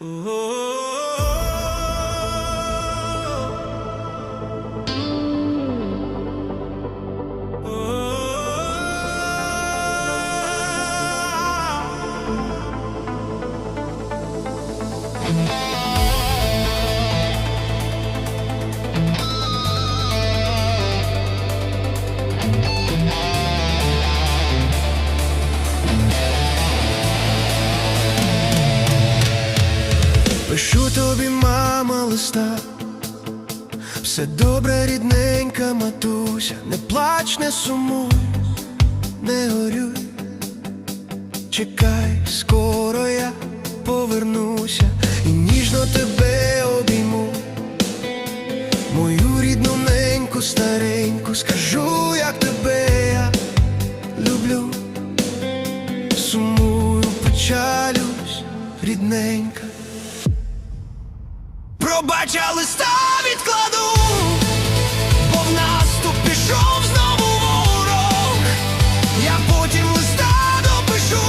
Ooh. Пишу тобі, мама, листа. Все добре, рідненька матуся, не плач, не сумуй, не горюй. Чекай, скоро я повернуся і ніжно тебе обійму. Мою рідну неньку, стареньку, скажу, як тебе я люблю. Сумую, печалюсь, рідненька. Пробач, я листа відкладу, бо в наступ знову ворог. Я потім листа допишу,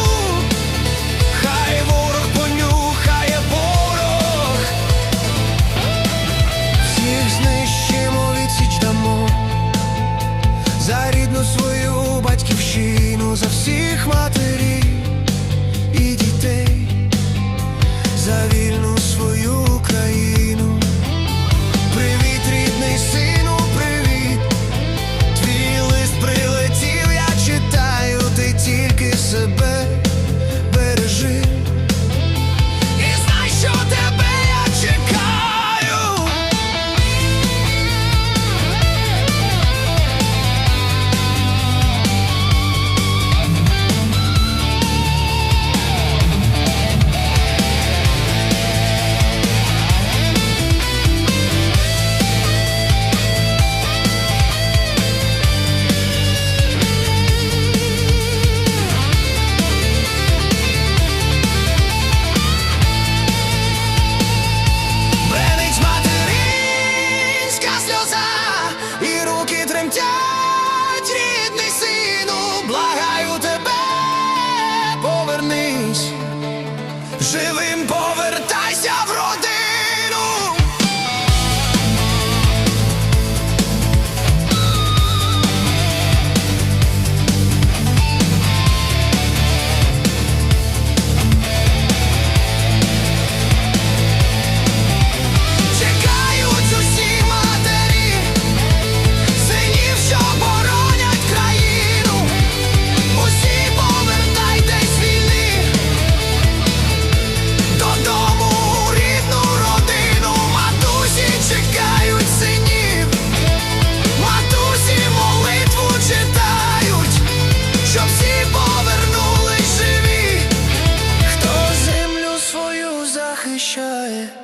хай ворог понюхає ворог. Всіх знищимо, відсіч дамо за рідну свою батьківщину, за всіх матерів it's a повернись, should